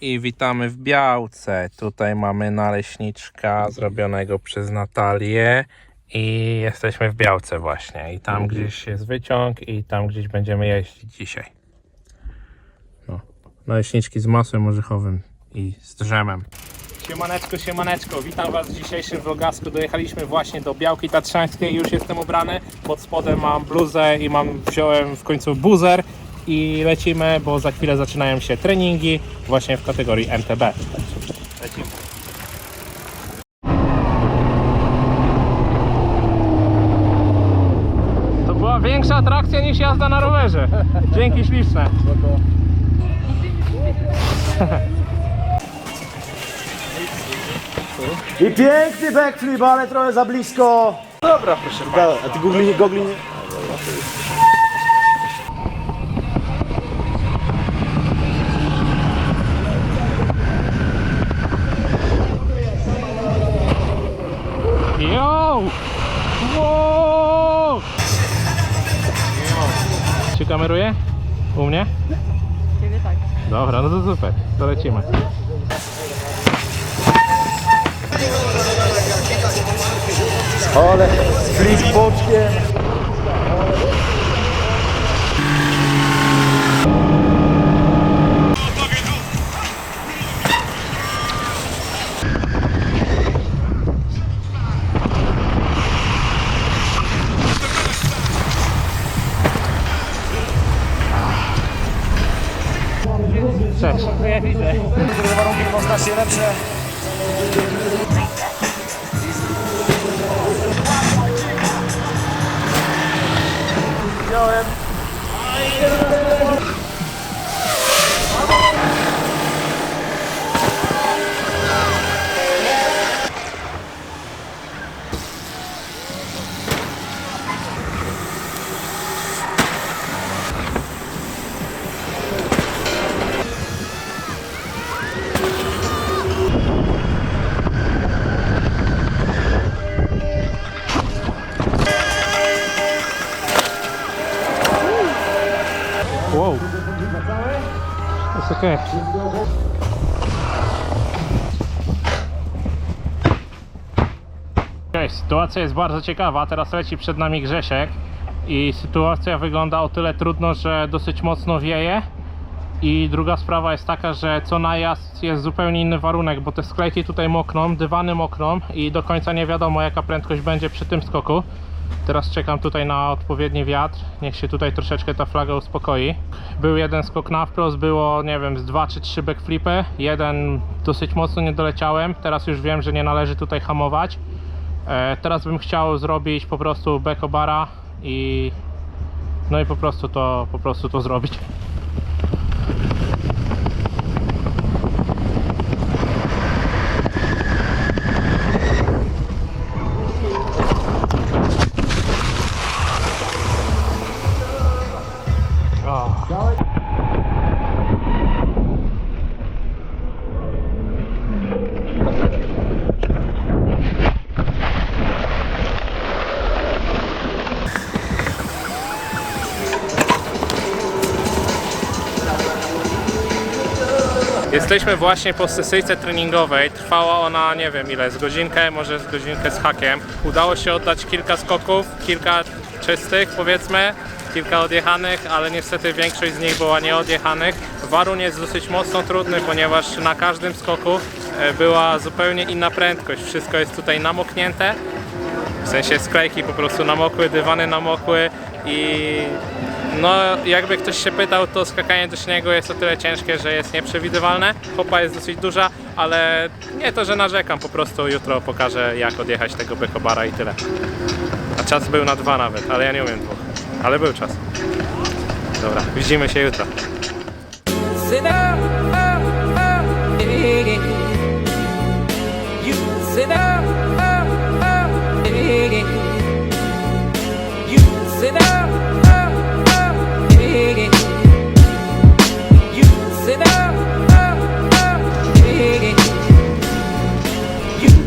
I witamy w Białce. Tutaj mamy naleśniczka zrobionego przez Natalię. I jesteśmy w Białce właśnie. I tam gdzieś jest wyciąg i tam gdzieś będziemy jeździć dzisiaj. No. Naleśniczki z masłem orzechowym i z drzemem. Siemaneczko, siemaneczko, witam Was w dzisiejszym vlogasku. Dojechaliśmy właśnie do Białki Tatrzańskiej, już jestem ubrany. Pod spodem mam bluzę i mam, wziąłem w końcu buzer i lecimy, bo za chwilę zaczynają się treningi właśnie w kategorii MTB. Lecimy. To była większa atrakcja niż jazda na rowerze. Dzięki śliczne. I piękny backflip, ale trochę za blisko. Dobra, proszę Dobra, A ty gogli nie, gogli nie. Yo! Wow! Się kameruje? U mnie? Ciebie tak. Dobra, no to super, to lecimy. Ale flip boczkiem. Cześć. Ja widzę. Warunki znacznie lepsze. Jest okej. Okej, sytuacja jest bardzo ciekawa. Teraz leci przed nami Grzesiek i sytuacja wygląda o tyle trudno, że dosyć mocno wieje. I druga sprawa jest taka, że co najazd jest zupełnie inny warunek, bo te sklejki tutaj mokną, dywany mokną i do końca nie wiadomo jaka prędkość będzie przy tym skoku. Teraz czekam tutaj na odpowiedni wiatr. Niech się tutaj troszeczkę ta flaga uspokoi. Był jeden skok na wprost, było nie wiem z dwa czy trzy backflipy. Jeden dosyć mocno nie doleciałem. Teraz już wiem, że nie należy tutaj hamować. E, teraz bym chciał zrobić po prostu backobara i no i po prostu to po prostu to zrobić. Jesteśmy właśnie po sesyjce treningowej. Trwała ona nie wiem ile, z godzinkę, może z godzinkę z hakiem. Udało się oddać kilka skoków, kilka czystych powiedzmy, kilka odjechanych, ale niestety większość z nich była nieodjechanych. Warun jest dosyć mocno trudny, ponieważ na każdym skoku e, była zupełnie inna prędkość. Wszystko jest tutaj namoknięte. W sensie sklejki po prostu namokły, dywany namokły i no jakby ktoś się pytał, to skakanie do śniegu jest o tyle ciężkie, że jest nieprzewidywalne. Hopa jest dosyć duża, ale nie to, że narzekam, po prostu jutro pokażę jak odjechać tego bekobara i tyle. A czas był na dwa nawet, ale ja nie umiem dwóch. Ale był czas. Dobra, widzimy się jutro. Sit